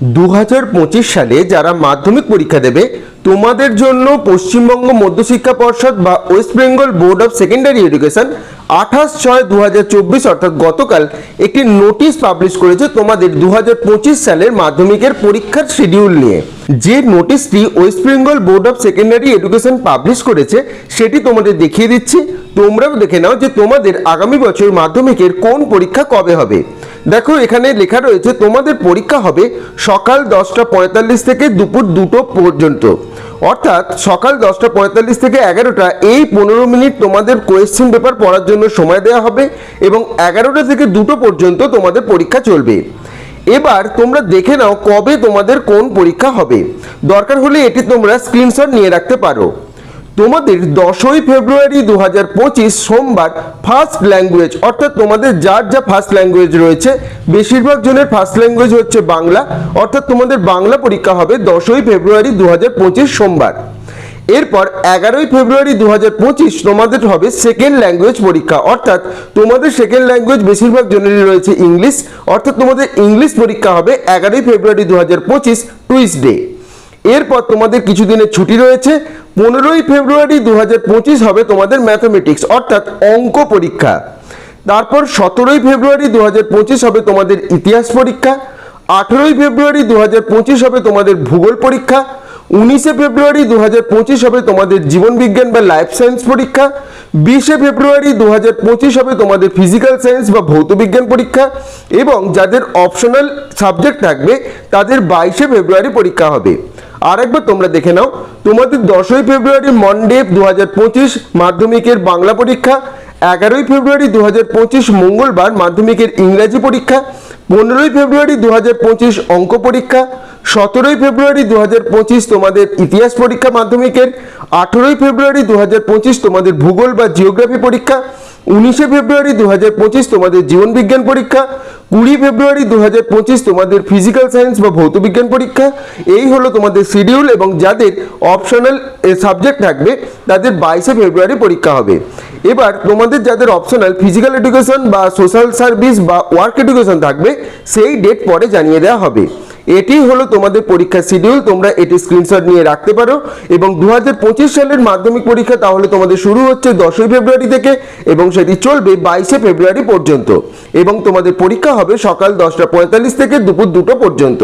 দু হাজার পঁচিশ সালে যারা মাধ্যমিক পরীক্ষা দেবে, তোমাদের জন্য পশ্চিমবঙ্গ মধ্যশিক্ষা পর্ষদ বা West Bengal board of secondary education আঠাশ ছয় দু অর্থাৎ গতকাল একটি নোটিশ পাবলিশ করেছে তোমাদের দু হাজার পঁচিশ সালের মাধ্যমিকের পরীক্ষার শিডিউল নিয়ে। যে নোটিশটি West Bengal board of secondary education publish করেছে, সেটি তোমাদের দেখিয়ে দিচ্ছি। তোমরাও দেখে নাও যে তোমাদের আগামী বছর মাধ্যমিকের কোন পরীক্ষা কবে হবে। দেখো, এখানে লেখা রয়েছে, তোমাদের পরীক্ষা হবে সকাল দশটা পঁয়তাল্লিশ থেকে দুপুর দুটো পর্যন্ত। অর্থাৎ সকাল দশটা পঁয়তাল্লিশ থেকে এগারোটা, এই পনেরো মিনিট তোমাদের কোয়েশ্চেন পেপার পড়ার জন্য সময় দেওয়া হবে এবং এগারোটা থেকে দুটো পর্যন্ত তোমাদের পরীক্ষা চলবে। এবার তোমরা দেখে নাও কবে তোমাদের কোন পরীক্ষা হবে। দরকার হলে এটি তোমরা স্ক্রিনশট নিয়ে রাখতে পারো। তোমাদের দশই ফেব্রুয়ারি দু পঁচিশ সোমবার ফার্স্ট ল্যাঙ্গুয়েজ অর্থাৎ তোমাদের যার যা ফার্স্ট ল্যাঙ্গুয়েজ রয়েছে, বেশিরভাগ জনের ফার্স্ট ল্যাঙ্গুয়েজ হচ্ছে বাংলা, অর্থাৎ তোমাদের বাংলা পরীক্ষা হবে দশই ফেব্রুয়ারি দু হাজার পঁচিশ সোমবার। এরপর এগারোই ফেব্রুয়ারি দু হাজার পঁচিশ তোমাদের হবে সেকেন্ড ল্যাঙ্গুয়েজ পরীক্ষা, অর্থাৎ তোমাদের সেকেন্ড ল্যাঙ্গুয়েজ বেশিরভাগ জনেরই রয়েছে ইংলিশ অর্থাৎ তোমাদের ইংলিশ পরীক্ষা হবে এগারোই ফেব্রুয়ারি দু হাজার পঁচিশ টুইসডে এরপর তোমাদের কিছুদিনের ছুটি রয়েছে, পনেরোই ফেব্রুয়ারি দু পঁচিশ হবে তোমাদের ম্যাথামেটিক্স অর্থাৎ অঙ্ক পরীক্ষা। তারপর সতেরোই ফেব্রুয়ারি দু পঁচিশ হবে তোমাদের ইতিহাস পরীক্ষা, আঠেরোই ফেব্রুয়ারি দু পঁচিশ হবে তোমাদের ভূগোল পরীক্ষা, উনিশে ফেব্রুয়ারি দু পঁচিশ হবে তোমাদের জীবন বিজ্ঞান বা লাইফ সায়েন্স পরীক্ষা, বিশে ফেব্রুয়ারি দু পঁচিশ হবে তোমাদের ফিজিক্যাল সায়েন্স বা ভৌতবিজ্ঞান পরীক্ষা এবং যাদের অপশনাল সাবজেক্ট থাকবে তাদের বাইশে ফেব্রুয়ারি পরীক্ষা হবে। আরেকবার তোমরা দেখে নাও। তোমাদের দশই ফেব্রুয়ারি মন্ডে দু হাজার পঁচিশ মাধ্যমিকের বাংলা পরীক্ষা, এগারোই ফেব্রুয়ারি দু হাজার পঁচিশ মঙ্গলবার মাধ্যমিকের ইংরাজি পরীক্ষা, পনেরোই ফেব্রুয়ারি দু হাজার পঁচিশ অঙ্ক পরীক্ষা, সতেরোই ফেব্রুয়ারি দু হাজার পঁচিশ তোমাদের ইতিহাস পরীক্ষা মাধ্যমিকের, আঠেরোই ফেব্রুয়ারি দু হাজার পঁচিশ তোমাদের ভূগোল বা জিওগ্রাফি পরীক্ষা, উনিশে ফেব্রুয়ারি দু হাজার পঁচিশ তোমাদের জীবনবিজ্ঞান পরীক্ষা কুড়ি ফেব্রুয়ারি দু হাজার পঁচিশ তোমাদের ফিজিক্যাল সায়েন্স বা ভৌতবিজ্ঞান পরীক্ষা, এই হলো তোমাদের শিডিউল এবং যাদের অপশনাল সাবজেক্ট থাকবে, তাদের বাইশে ফেব্রুয়ারি পরীক্ষা হবে। এবার তোমাদের যাদের অপশনাল ফিজিক্যাল এডুকেশন বা সোশ্যাল সার্ভিস বা ওয়ার্ক এডুকেশন থাকবে, সেই ডেট পরে জানিয়ে দেওয়া হবে। এটি হলো তোমাদের পরীক্ষা শিডিউল তোমরা এটি স্ক্রিনশট নিয়ে রাখতে পারো। এবং দু হাজার পঁচিশ সালের মাধ্যমিক পরীক্ষা তাহলে তোমাদের শুরু হচ্ছে দশই ফেব্রুয়ারি থেকে, এবং সেটি চলবে বাইশে ফেব্রুয়ারি পর্যন্ত। এবং তোমাদের পরীক্ষা হবে সকাল দশটা পঁয়তাল্লিশ থেকে দুপুর দুটো পর্যন্ত।